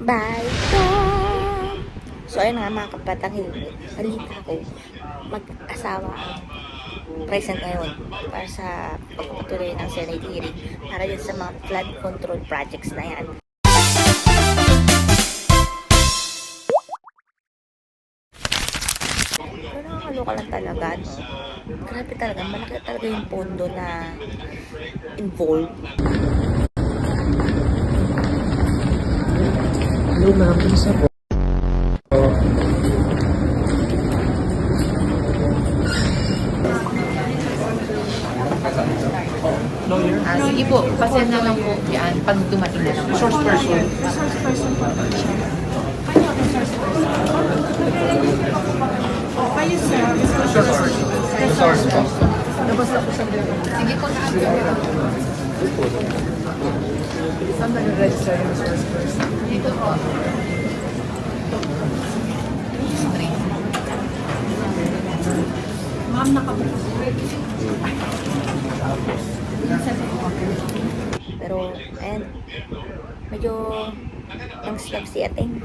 Bye. So, ayun nga mga kapatang hilmi. Balita ko, mag-asawa present ngayon para sa pagpapatuloy ng Senate hearing para din sa mga flood control projects na yan. Nakakaloka lang talaga? Grabe talaga, malaki talaga yung pondo na involved. Hello ma'am, isa po. Ah, sige po, pasend na lang po yan pag dumating na lang. Source person. Sige po na. Saan nag-register yung source person? Dito po. Pero, ayan, medyo ang slap si ating.